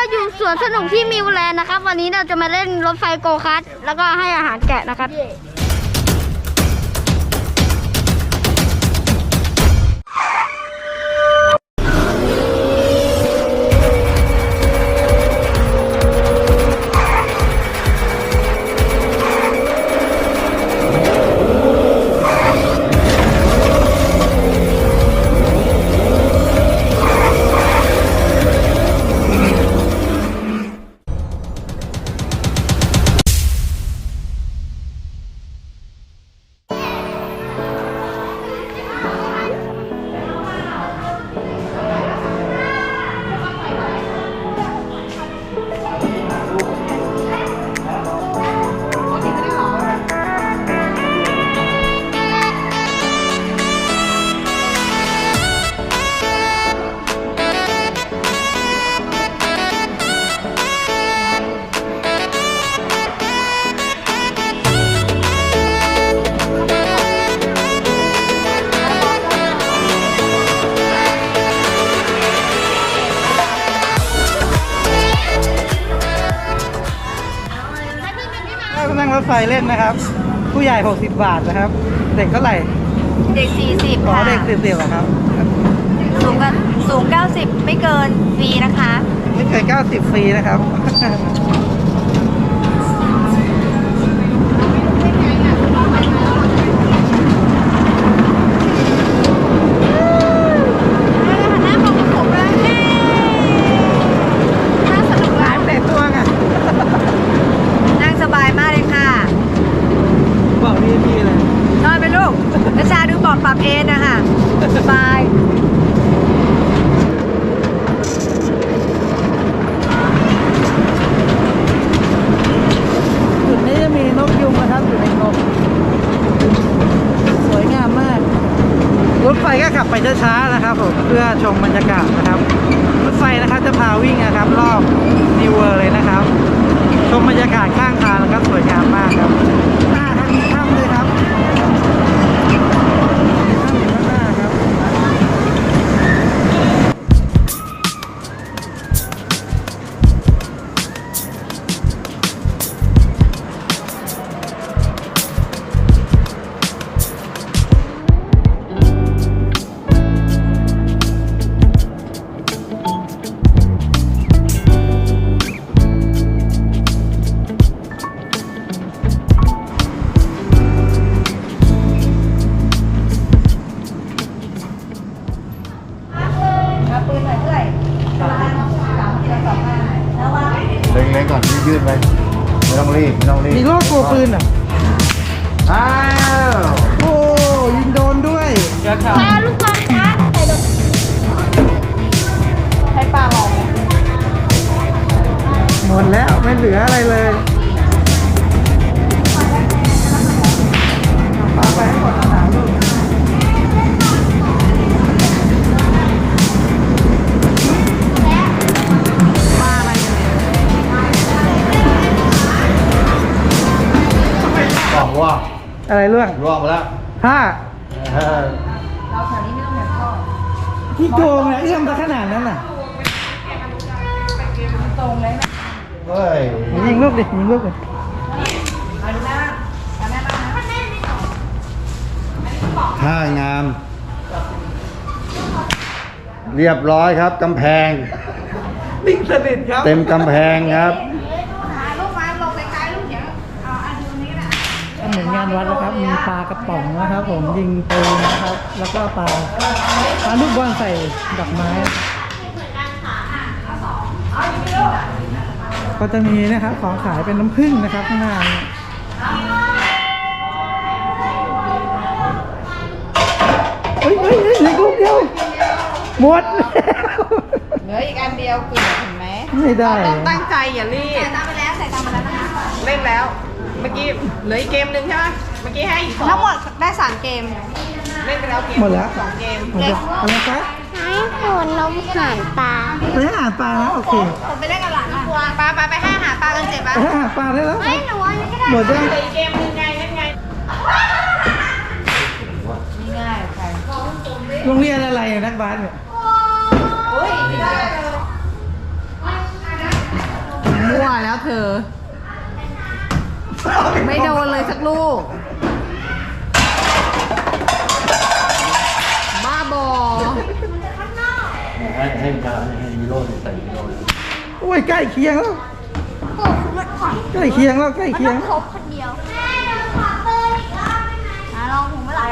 เราอยู่สวนสนุกที่มิวแลนด์นะครับ วันนี้เราจะมาเล่นรถไฟโกคาร์ทแล้วก็ให้อาหารแกะนะครับ ฟเล่นนะครับ ผู้ใหญ่ 60 บาทนะครับ เด็กเท่าไหร่เด็ก 40 อ๋อค่ะ เด็กสิบเดียวครับ สูงกันสูง 90 ไม่เกินฟรีนะคะ ไม่เกิน90 ฟรีนะครับ รเรื่อง ร่วงไปแล้วผ้าเออที่โกงเนี่ยเอื้อมไปขนาดนั้นน่ะเฮ้ยยิงลูกดิยิงลูกดิท่างาม เรียบร้อยครับกำแพงลิงสนิทครับ เต็มกำแพงครับ เหมือนงานวัดนะครับ มีปลากระป๋องนะครับ ผมยิงปืนนะครับ แล้วก็ปลาปลาลูกบอลใส่ดอกไม้ ก็จะมีนะครับของขายเป็นน้ำผึ้งนะครับข้างหน้านี้เฮ้ยเฮ้ยเฮ้ยเหลือลูกเดียวหมดแล้วเหลืออีกอันเดียวคือเห็นไหมไม่ได้ ต้องตั้งใจอย่ารีบใส่ตามไปแล้วใส่ตามไปแล้วนะคะเล่นแล้ว เมื่อกี้เหลืออีกเกมหนึ่งใช่ไหมเมื่อกี้ให้อีกสองทั้งหมดได้3เกม เล่นไปแล้วเกมหมดแล้ว สองเกมหมดแล้วอะไรคะให้หัวนมหานปลาไปให้อาหารปลาแล้วโอเคผมไปเล่นกับหลานนะปลาปลาไปให้อาหารปลากันเจ็บไปปะให้อาหารปลาได้แล้วให้หนูอันนี้ก็ได้หมดยังเหลืออีกเกมหนึ่งไงนั่นไงง่ายใครโรงเรียนอะไรอะนักบาสเนี่ยอุ้ยได้เลยมั่วแล้วเธอ ไม่โดนเลยสักลูก บ้าบอ ให้ให้ยาให้ฮีโร่ใส่ฮีโร่โอ้ยใกล้เคียงแล้วโอ้คุณมันอ่อนใกล้เคียงแล้วใกล้มันเคียต้องงครบคนเดียวแม่เราขอเบอร์อีกรอบได้ไหมลองผมไม่หลับ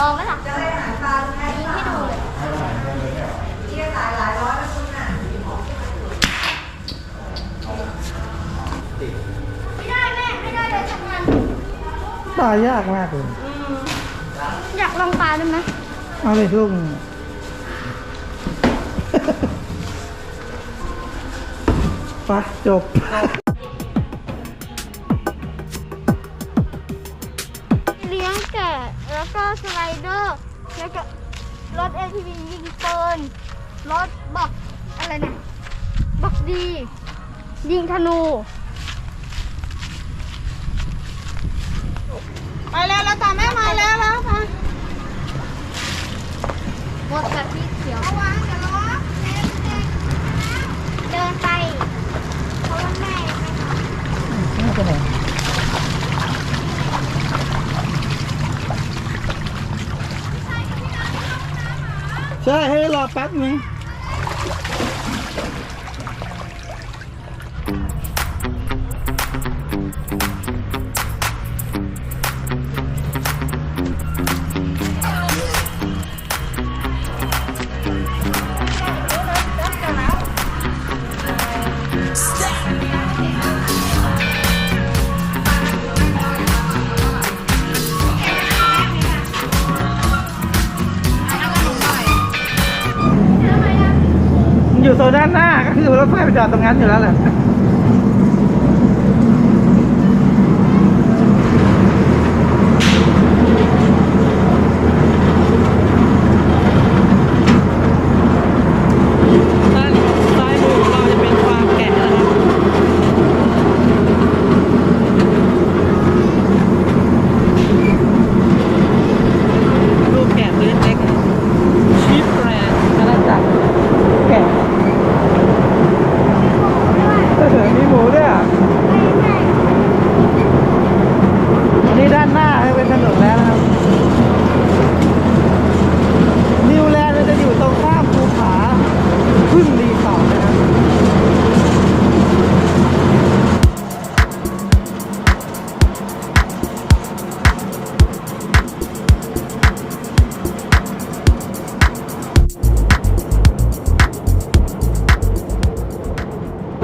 ลองไหมล่ะยิงให้ดูเลยไม่ได้แม่ไม่ได้เลยทำงาน ตายยากมากเลย อยากลองปลาได้ไหมเอาเลยลูกหนึ่งไปะจบ เลี้ยงแกะแล้วก็สไลเดอร์แล้วก็รถ ATV ยิงปืนรถบอกอะไรเนี่ยบอกดี ยิงธนู ไปแล้วเราตามแม่มาแล้วแล้วค่ะหมดแบบที่เขียวระวังจะล้อเดินไปเพราะว่าแม่ไม่ทำใช่ให้รอแป๊บนึง ถไฟไปจอดตรงนั้นอยู่แล้วแหละ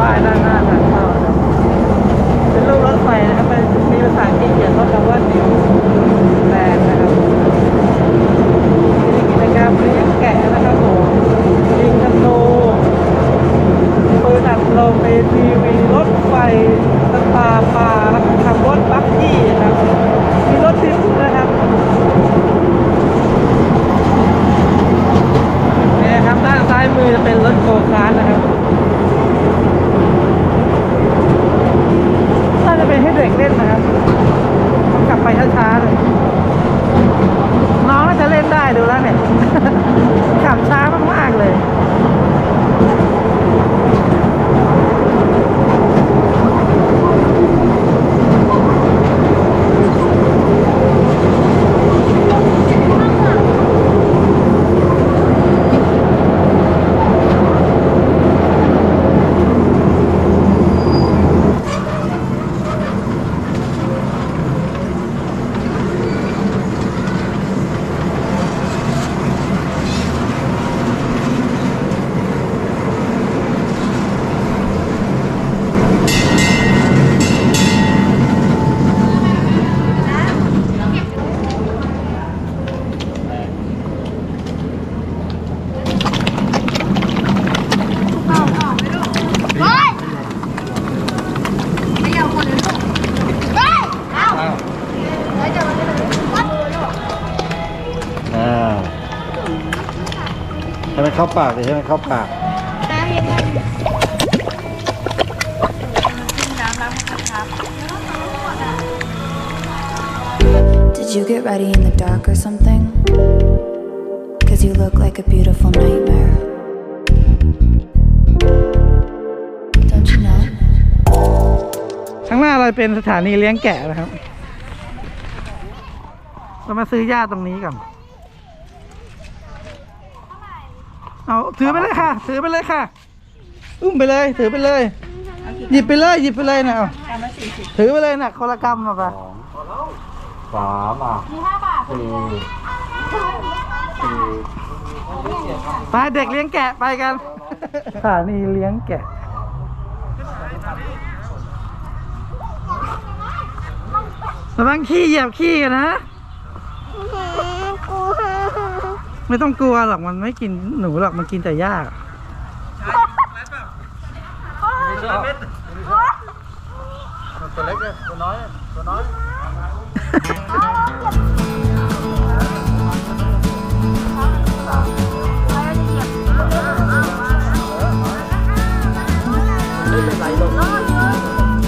ป้ายด้านหน้าทางเข้านะเป็นรูปรถไฟนะครับเป็นมีภาษาอังกฤษเขียนว่าคำว่านิวแลนด์นะครับ มีกิจกรรมเลี้ยงแกะนะครับผมยิงธนูปืนอัดลมเอทีวีรถไฟสตาร์ปลาแล้วก็ขับรถบัคกี้นะครับ มีรถดิฟนะครับนี่นะครับด้านซ้ายมือจะเป็นรถโกคาร์ทนะครับน่าจะเป็นให้เด็กเล่นนะครับต้องกลับไปช้าๆเลย น้องน่าจะเล่นได้ดูแล้วเนี่ย ขับช้ามาก ๆ เลย เฮ้ยไม่เอาคนเลยลูกเฮ้ยเอาเฮ้ยเดี๋ยวมันจะวัดเลยลูก อ่า ให้มันเข้าปากเลยให้มันเข้าปาก น้ำยังไง Did you get ready in the dark or something? Cause you look like a beautiful nightmare. Don't you know? จะเป็นสถานีเลี้ยงแกะนะครับ เรามาซื้อหญ้าตรงนี้ก่อน เอาถือไปเลยค่ะ ถือไปเลยค่ะ อุ้มไปเลย ถือไปเลย หยิบไปเลย หยิบไปเลยนะเอาถือไปเลยนะคนละกำมาปะสามอะสี่สี่ไปเด็กเลี้ยงแกะไปกันสถานีเลี้ยงแกะระวังขี้เหยียบขี้กันนะกู ไม่ต้องกลัวหรอกมันไม่กินหนูหรอกมันกินแต่หญ้าตัวเล็กเนี่ยตัวน้อยตัวน้อย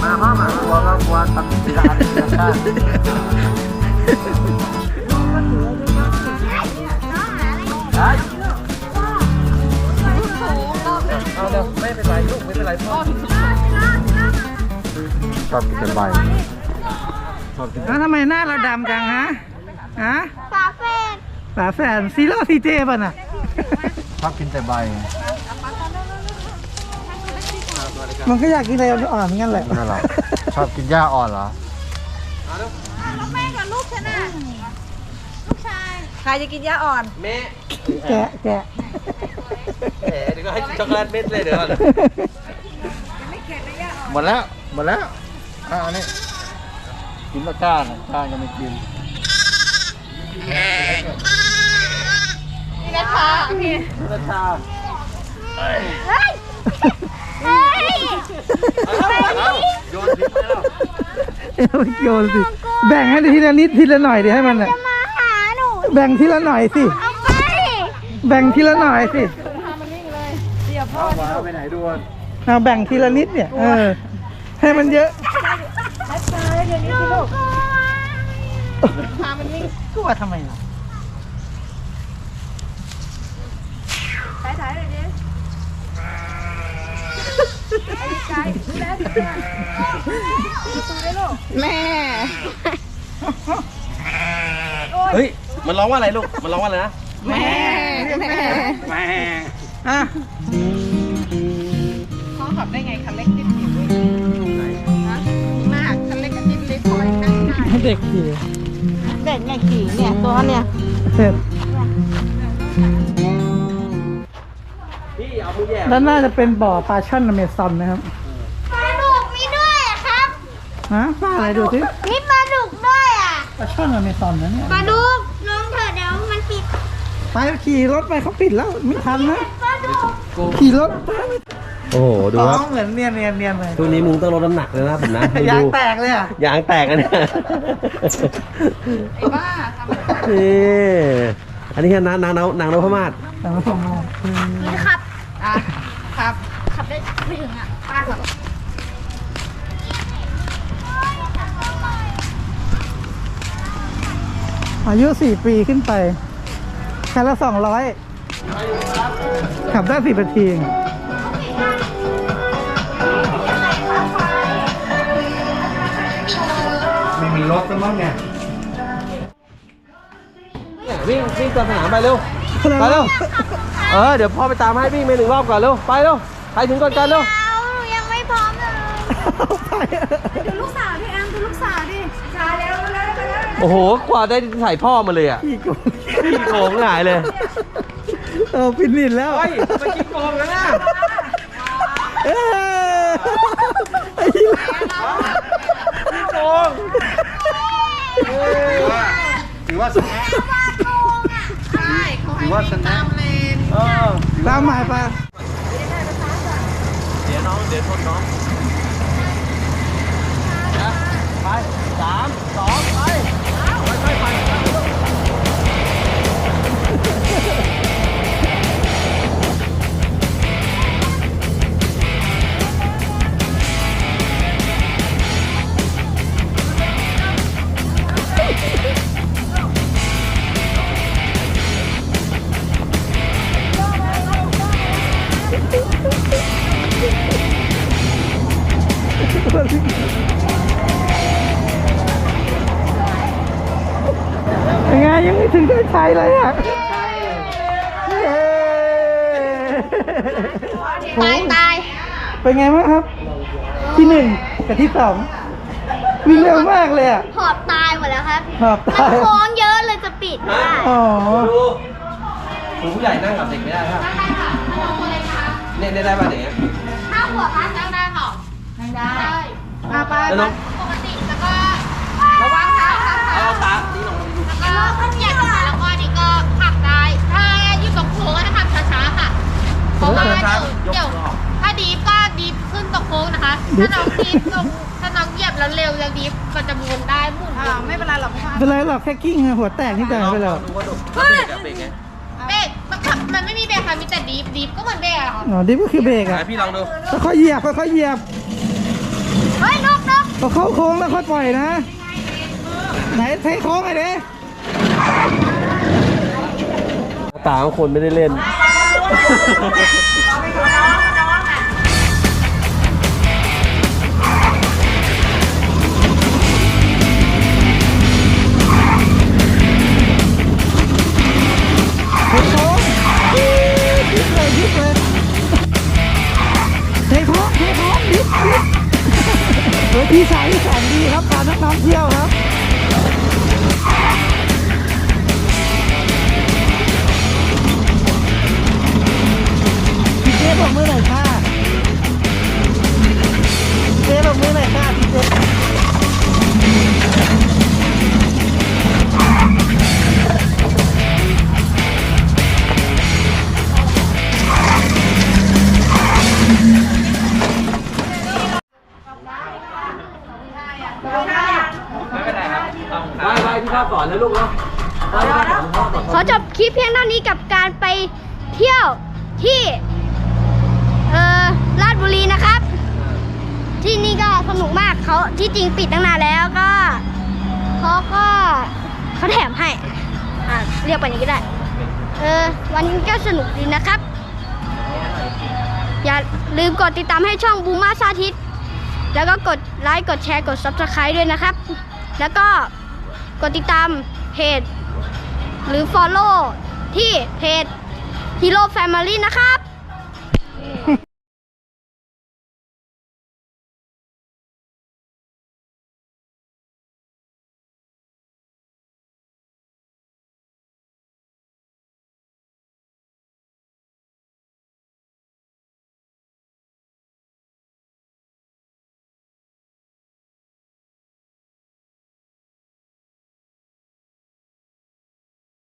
มาพ่อมากลัวก็กลัวตัดสินใจ นะครับเอาเดี๋ยวไม่เป็นไรลูกไม่เป็นไรพ่อชอบกินเป็นใบชอบกินแล้วทำไมหน้าเราดำจังฮะฮะฝาเฟนฝาแฝดซีโร่ซีเจป่ะน่ะชอบกินแต่ใบมันก็อยากกินอะไรอ่อนๆเหมือนกันแหละนั่นเหรอชอบกินหญ้าอ่อนเหรอ ใครจะกินหญ้าอ่อน แม่แกะแกะแหมเดี๋ยวก็ให้ช็อกโกแลตเม็ดเลยเดี๋ยวก่อนหมดแล้ว หมดแล้วอ่าอันนี้กินมะก้านก้านก็ไม่กิน นี่นะคะพี่ราชาเฮ้ยเฮ้ยโยนทิ้งไปแล้วไม่โยนสิ แบ่งให้ทีละนิดทีละหน่อยดิให้มันอะ จะมาหาหนู แบ่งทีละหน่อยสิ เอาไปแบ่งทีละหน่อยสิเอามาเอาไปไหนด่วนเอาแบ่งทีละนิดเนี่ย เออ ให้มันเยอะหนูกลัวกลัวทำไมล่ะเฮ้ย มันร้องว่าอะไรลูก มันร้องว่าอะไรนะแม่แม่อะพ่อขับได้ไงคันเล็กนิดเดียวเองฮะมากคันเล็กก็นิดเล็กพอนั่งได้ให้เด็กขี่เด็กไงขี่เนี่ยตัวเนี่ยเสร็จพี่เอามือแย่ด้านหน้าจะเป็นบ่อปลาช่อนอเมซอนนะครับปลาดุกมีด้วยอะครับฮะปลาอะไรดูสิมีปลาดุกด้วยอะปลาช่อนอเมซอนนะเนี่ยปลาดุก ปิดไปขี่รถไปเขาปิดแล้วไม่ทันนะปลาดุกขี่รถไปโอ้โหดูอ๋ครับอเหมือนเนียนเนียนเนียนเลยตัวนี้มึงต้องลดน้ำหนักเลยนะผมนะยางดูแตกเลยอะยางแตกอันเนี่ยไอ้บ้านี่อันนี้คือนางนางนางนางนพมาศแต่ว่าผมมองมันขับ อะขับ ขับได้ไม่ถึงอะป้าขับอายุสี่ปีขึ้นไป คันละสองร้อยขับได้สิบนาทีเองไม่มีรถกันมั้งเนี่ยวิ่งวิ่งกลับสนามไปเร็วไปเร็วเออเดี๋ยวพ่อไปตามให้วิ่งไปหนึ่งรอบก่อนเร็วไปเร็วใครถึงก่อนกันเร็วเอาหนูยังไม่พร้อมเลยดูลูกสาวดิแอมดูลูกสาวดิชาแล้วแล้วแล้วโอ้โหกว่าได้ใส่พ่อมาเลยอะขี้โกง พี่โกงหายเลย เออฟินิชแล้ว เฮ้ยไปกินโกงกันนะเออไอ้ที่พี่โกงถือว่าชนะถือว่าชนะเออตามหมายไปเดี๋ยวน้อง เดี๋ยวทนน้องนะไปสามสองไปไป เป็นไงบ้างครับ ที่หนึ่งกับที่สองวิ่งเร็วมากเลยอะหอบตายหมดแล้วครับหอบมันตายโค้งเยอะเลยจะปิดได้อ๋อดูคุณผู้ใหญ่นั่งกับเด็กไม่ได้ครับเนี่ยเนี่ยได้ป่ะเด็กห้าหัวคะนั่งได้ค่ะนั่งได้มาไปแล้วน้องปกติแล้วก็ระวังเท้าเท้าเท้าเอาตาตีลงมาดูแล้วก็ถ้าเหยียบนะคะแล้วก็อันนี้ก็ขับได้ถ้าอยู่ตรงโค้งก็จะขับช้าๆค่ะเพราะว่าเดี๋ยวเดี๋ยวถ้าดีฟก็ดีฟขึ้นตรงโค้งนะคะ ถ้าน้องดีฟลงถ้าน้องเหยียบแล้วเร็วแล้วดีฟก็จะหมุนได้หมุนอ่าไม่เป็นไรหรอกพ่อเป็นไรหรอกแค่กิ้งอะหัวแตกนิดหน่อยไม่เป็นไรหรอกดูว่าดูเบรกอะเบรกไงเบรกมันขับมันไม่มีเบรกค่ะมีแต่ดีฟดีฟก็เหมือนเบรกอะค่ะอ๋อดิฟก็คือเบรกไหนอะพี่ลองดูค่อยๆเหยียบค่อยๆเหยียบเฮ้ยนกนกพอเข้าโค้งแล้วค่อยปล่อยนะ ไหนเทโค้งไอ้เด้ตาของคนไม่ได้เล่น เทโค้งยิบเลยยิบเลยเทโค้งเทโค้งยิบยิบเฮ้ยพี่สายที่แสนดีครับพานักท่องเที่ยวครับพี่เจ๊บอกมือหน่อยค่ะพี่เจ๊บอกมือหน่อยค่ะพี่เจ๊ ข้าสอนนะลูกเนาะไปไปสอนพ่อก่อนขอจบคลิปเพียงเท่านี้กับการไปเที่ยวที่ เอ่อลาดบุรีนะครับ ที่นี่ก็สนุกมากเขาที่จริงปิดตั้งนานแล้วก็เขาก็เขาแถมให้ อ่าเรียกไปอย่างนี้ก็ได้ เออ วันนี้ก็สนุกดีนะครับ อย่าลืมกดติดตามให้ช่องบูมาซาทิต แล้วก็กดไลค์ กดแชร์ กด Subscribe ด้วยนะครับ แล้วก็ กดติดตามเพจหรือ Follow ที่เพจ Hero Family นะครับ